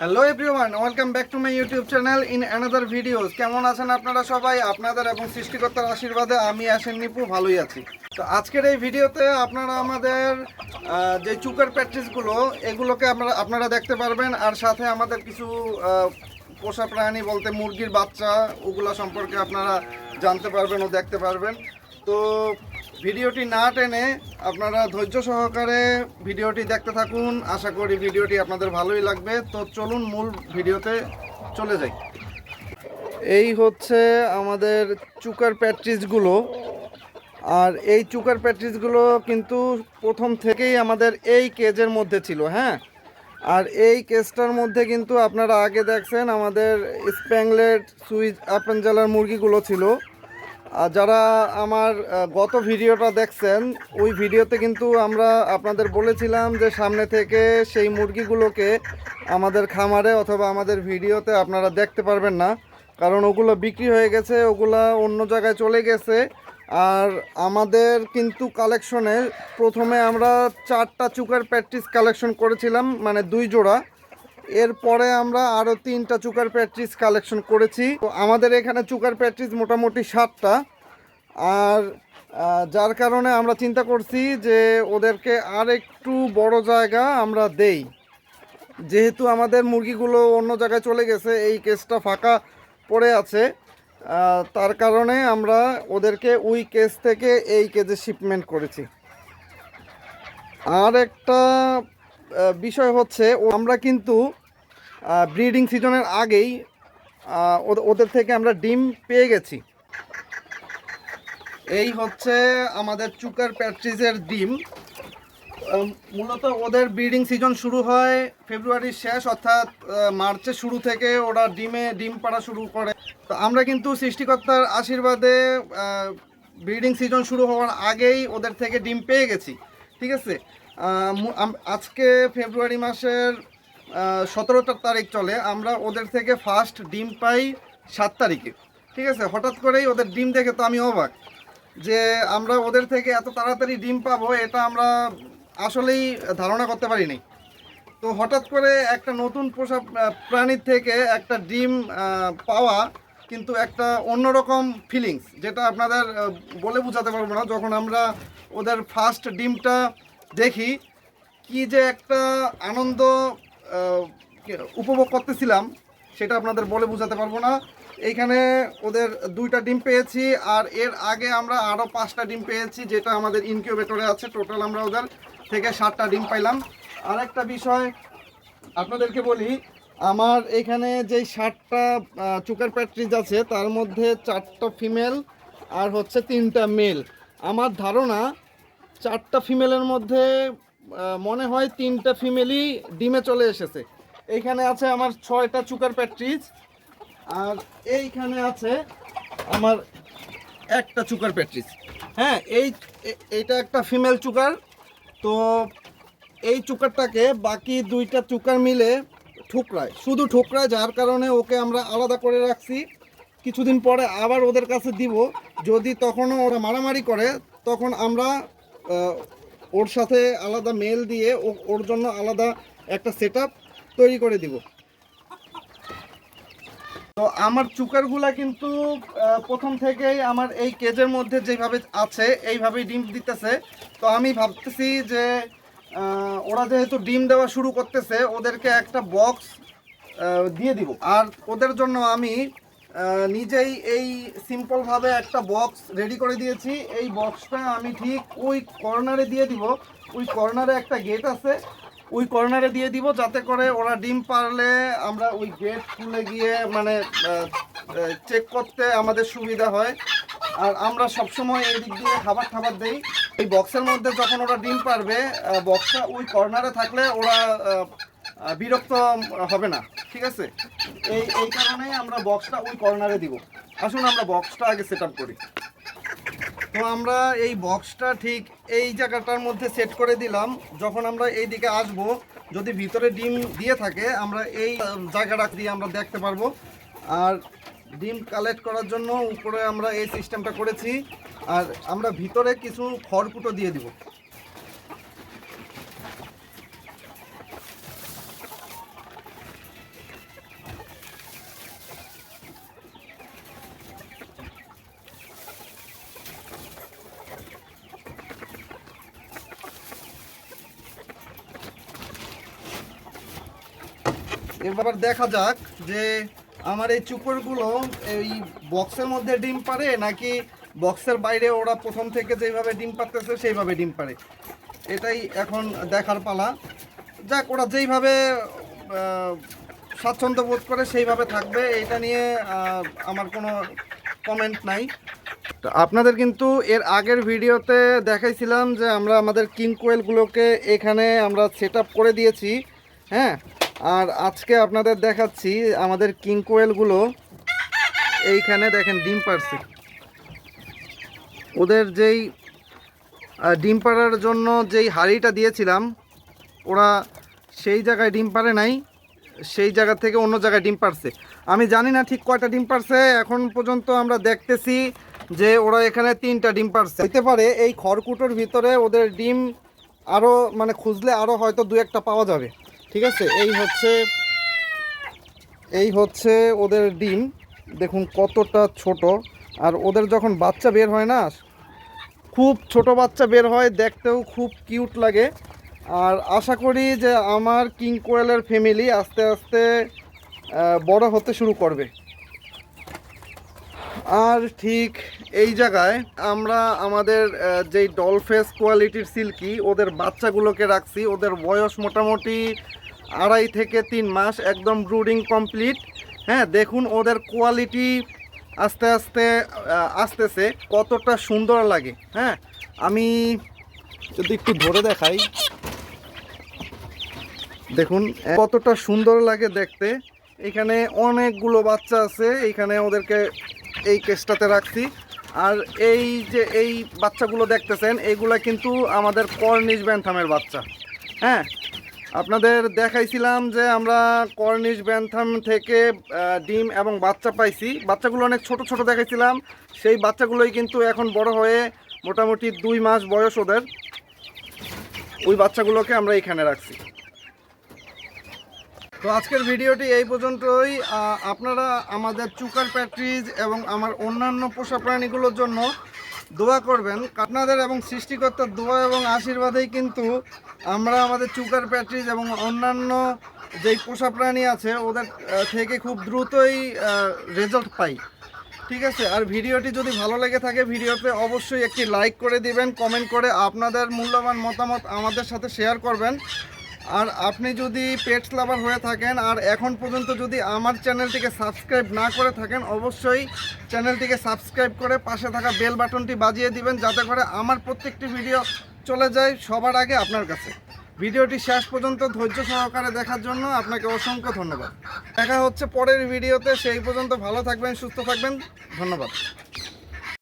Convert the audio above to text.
Hello everyone welcome back to my YouTube channel in another videos কেমন আছেন আপনারা সবাই? আপনাদের এবং সৃষ্টিকর্তার আশীর্বাদে আমি আসেন নিপু, ভালোই আছি। তো আজকের এই ভিডিওতে আপনারা আমাদের যে চুকের প্র্যাকটিসগুলো এগুলোকে আমরা, আপনারা দেখতে পারবেন, আর সাথে আমাদের কিছু পোষা প্রাণী বলতে মুরগির বাচ্চা, ওগুলো সম্পর্কে আপনারা জানতে পারবেন ও দেখতে পারবেন। তো ভিডিওটি না টেনে আপনারা ধৈর্য সহকারে ভিডিওটি দেখতে থাকুন। আশা করি ভিডিওটি আপনাদের ভালোই লাগবে। তো চলুন মূল ভিডিওতে চলে যাই। এই হচ্ছে আমাদের চুকার প্যাট্রিজগুলো। আর এই চুকার প্যাট্রিজগুলো কিন্তু প্রথম থেকেই আমাদের এই কেজের মধ্যে ছিল হ্যাঁ? আর এই কেসটার মধ্যে কিন্তু আপনারা আগে দেখছেন আমাদের স্প্যাংলেট, সুইচ আপেঞ্জালার মুরগিগুলো ছিল। যারা আমার গত ভিডিওটা দেখছেন, ওই ভিডিওতে কিন্তু আমরা আপনাদের বলেছিলাম যে সামনে থেকে সেই মুরগিগুলোকে আমাদের খামারে অথবা আমাদের ভিডিওতে আপনারা দেখতে পারবেন না, কারণ ওগুলো বিক্রি হয়ে গেছে, ওগুলা অন্য জায়গায় চলে গেছে। আর আমাদের কিন্তু কালেকশনে প্রথমে আমরা চারটা চুকার প্র্যাকটিস কালেকশন করেছিলাম মানে দুই জোড়া। এরপরে আমরা আরও তিনটা চুকার প্যাট্রিজ কালেকশন করেছি। তো আমাদের এখানে চুকার প্যাট্রিজ মোটামুটি সাতটা। আর যার কারণে আমরা চিন্তা করছি যে ওদেরকে আর একটু বড় জায়গা আমরা দেই। যেহেতু আমাদের মুরগিগুলো অন্য জায়গায় চলে গেছে, এই কেসটা ফাঁকা পড়ে আছে তার কারণে আমরা ওদেরকে ওই কেস থেকে এই কেজে শিপমেন্ট করেছি। আর একটা বিষয় হচ্ছে আমরা কিন্তু ব্রিডিং সিজনের আগেই ওদের থেকে আমরা ডিম পেয়ে গেছি। এই হচ্ছে আমাদের চুকার প্যাট্রিজের ডিম। মূলত ওদের ব্রিডিং সিজন শুরু হয় ফেব্রুয়ারির শেষ অর্থাৎ আহ, মার্চের শুরু থেকে ওরা ডিমে ডিম পাড়া শুরু করে। তো আমরা কিন্তু সৃষ্টিকর্তার আশীর্বাদে ব্রিডিং সিজন শুরু হওয়ার আগেই ওদের থেকে ডিম পেয়ে গেছি। ঠিক আছে? আজকে ফেব্রুয়ারি মাসের সতেরোটা তারিখ চলে। আমরা ওদের থেকে ফার্স্ট ডিম পাই সাত তারিখে। ঠিক আছে? হঠাৎ করেই ওদের ডিম দেখে তো আমি অবাক। যে আমরা ওদের থেকে এত তাড়াতাড়ি ডিম পাবো, এটা আমরা আসলেই ধারণা করতে পারিনি। তো হঠাৎ করে একটা নতুন পোষা প্রাণীর থেকে একটা ডিম পাওয়া কিন্তু একটা অন্যরকম ফিলিংস যেটা আপনাদের বলে বোঝাতে পারব না। যখন আমরা ওদের ফার্স্ট ডিমটা দেখি, কি যে একটা আনন্দ উপভোগ করতেছিলাম, সেটা আপনাদের বলে বোঝাতে পারব না। এইখানে ওদের দুইটা ডিম পেয়েছি, আর এর আগে আমরা আরও পাঁচটা ডিম পেয়েছি, যেটা আমাদের ইনকিউবেটরে আছে। টোটাল আমরা ওদের থেকে সাতটা ডিম পাইলাম। আর একটা বিষয়, আপনাদেরকে বলি, আমার এখানে যেই ষাটটা চুকার প্যাট্রিজ আছে, তার মধ্যে চারটা ফিমেল আর হচ্ছে তিনটা মেল। আমার ধারণা, চারটা ফিমেলের মধ্যে মনে হয় তিনটা ফিমেলই ডিমে চলে এসেছে। এইখানে আছে আমার ছয়টা চুকার প্যাট্রিজ। আর এইখানে আছে আমার একটা চুকার প্যাট্রিজ হ্যাঁ এই, এ- এইটা একটা ফিমেল চুকার। তো এই চুকারটাকে বাকি দুইটা চুকার মিলে ঠুকরায়। শুধু ঠুকরায়, যার কারণে ওকে আমরা আলাদা করে রাখছি। কিছুদিন পরে আবার ওদের কাছে দিব। যদি তখনও ওরা মারামারি করে, তখন আমরা ওর সাথে আলাদা মেল দিয়ে ওর জন্য আলাদা একটা সেট তৈরি করে দিব। তো আমার চুকারগুলা কিন্তু প্রথম থেকেই আমার এই কেজের মধ্যে যেভাবে আছে, এইভাবেই ডিম দিতেছে। তো আমি ভাবতেছি যে ওরা যেহেতু ডিম দেওয়া শুরু করতেছে, ওদেরকে একটা বক্স দিয়ে দিব। আর ওদের জন্য আমি নিজেই এই সিম্পলভাবে একটা বক্স রেডি করে দিয়েছি। এই বক্সটা আমি ঠিক ওই কর্নারে দিয়ে দিব। ওই কর্নারে একটা গেট আছে। ওই কর্নারে দিয়ে দিব যাতে করে ওরা ডিম পারলে আমরা ওই গেট খুলে গিয়ে মানে চেক করতে আমাদের সুবিধা হয়। আর আমরা সবসময় এই দিক দিয়ে খাবার খাবার দেই। এই বক্সের মধ্যে যখন ওরা ডিম পারবে বক্সটা ওই কর্নারে থাকলে ওরা বিরক্ত হবে না, ঠিক আছে? এই এই কারণেই আমরা বক্সটা ওই কর্নারে দিব। আসুন আমরা বক্সটা আগে সেট করি। তো আমরা এই বক্সটা ঠিক এই জায়গাটার মধ্যে সেট করে দিলাম। যখন আমরা এই দিকে আসব, যদি ভিতরে ডিম দিয়ে থাকে, আমরা এই জায়গাটা দিয়ে আমরা দেখতে পারব। আর ডিম কালেক্ট করার জন্য উপরে আমরা এই সিস্টেমটা করেছি। আর আমরা ভিতরে কিছু খড়কুটো দিয়ে দিব। এবার দেখা যাক যে আমার এই চুকরগুলো এই বক্সের মধ্যে ডিম পারে নাকি বক্সের বাইরে ওরা প্রথম থেকে যেভাবে ডিম পারতেছে সেইভাবে ডিম পারে এটাই এখন দেখার পালা। যাক, ওরা যেইভাবে স্বাচ্ছন্দ্য বোধ করে সেইভাবে থাকবে এটা নিয়ে আমার কোনো কমেন্ট নাই। তো আপনাদের কিন্তু এর আগের ভিডিওতে দেখাইছিলাম যে আমরা আমাদের কিং কোয়েলগুলোকে এখানে আমরা সেট করে দিয়েছি হ্যাঁ? আর আজকে আপনাদের দেখাচ্ছি আমাদের কিং কোয়েলগুলো। এইখানে দেখেন ডিম পারছে ওদের যেই ডিম পাড়ার জন্য যেই হাঁড়িটা দিয়েছিলাম, ওরা সেই জায়গায় ডিম পারে নাই, সেই জায়গা থেকে অন্য জায়গায় ডিম পারছে আমি জানি না ঠিক কয়টা ডিম পারছে এখন পর্যন্ত আমরা দেখতেছি যে ওরা এখানে তিনটা ডিম পারছে হতে পারে এই খড়কুটোর ভিতরে ওদের ডিম আরও মানে খুঁজলে আরও হয়তো দু একটা পাওয়া যাবে। ঠিক আছে? এই হচ্ছে এই হচ্ছে ওদের ডিম। দেখুন কতটা ছোট। আর ওদের যখন বাচ্চা বের হয় না, খুব ছোট বাচ্চা বের হয়, দেখতেও খুব কিউট লাগে। আর আশা করি যে আমার কিং কোয়েলের ফ্যামিলি আস্তে আস্তে বড় হতে শুরু করবে। আর ঠিক এই জায়গায় আমরা আমাদের যেই ডলফেস কোয়ালিটির সিল্কি, ওদের বাচ্চাগুলোকে রাখছি। ওদের বয়স মোটামুটি আড়াই থেকে তিন মাস একদম ব্রুডিং কমপ্লিট। হ্যাঁ দেখুন ওদের কোয়ালিটি আস্তে আস্তে আসতেছে, কতটা সুন্দর লাগে। হ্যাঁ আমি যদি একটু ধরে দেখাই। দেখুন, কতটা সুন্দর লাগে দেখতে। এখানে অনেকগুলো বাচ্চা আছে, এখানে ওদেরকে এই কেসটাতে রাখছি। আর এই যে এই বাচ্চাগুলো দেখতেছেন এইগুলা কিন্তু আমাদের কর্নিশ ব্যান্থামের বাচ্চা। হ্যাঁ আপনাদের দেখাইছিলাম যে আমরা কর্নিশ ব্যান্থাম থেকে ডিম এবং বাচ্চা পাইছি। বাচ্চাগুলো অনেক ছোট ছোট দেখাইছিলাম। সেই বাচ্চাগুলোই কিন্তু এখন বড় হয়ে মোটামুটি দুই মাস বয়স ওদের। ওই বাচ্চাগুলোকে আমরা এখানে রাখছি। তো আজকের ভিডিওটি এই পর্যন্তই। আপনারা আমাদের চুকার প্যাট্রিজ এবং আমার অন্যান্য পোষা প্রাণীগুলোর জন্য দোয়া করবেন। আপনাদের এবং সৃষ্টিকর্তার দোয়া এবং আশীর্বাদেই কিন্তু আমরা আমাদের চুকার প্যাট্রিজ এবং অন্যান্য যেই পোষা প্রাণী আছে, ওদের থেকে খুব দ্রুতই রেজাল্ট পাই। ঠিক আছে? আর ভিডিওটি যদি ভালো লেগে থাকে, ভিডিওতে অবশ্যই একটি লাইক করে দিবেন কমেন্ট করে আপনাদের মূল্যবান মতামত আমাদের সাথে শেয়ার করবেন। আর আপনি যদি পেটস লাভার হয়ে থাকেন, আর এখন পর্যন্ত যদি আমার চ্যানেলটিকে সাবস্ক্রাইব না করে থাকেন, অবশ্যই চ্যানেলটিকে সাবস্ক্রাইব করে পাশে থাকা বেল বাটনটি বাজিয়ে দিবেন, যাতে করে আমার প্রত্যেকটি ভিডিও চলে যায় সবার আগে আপনার কাছে। ভিডিওটি শেষ পর্যন্ত ধৈর্য সহকারে দেখার জন্য আপনাকে অসংখ্য ধন্যবাদ। দেখা হচ্ছে পরের ভিডিওতে, সেই পর্যন্ত ভালো থাকবেন, সুস্থ থাকবেন। ধন্যবাদ।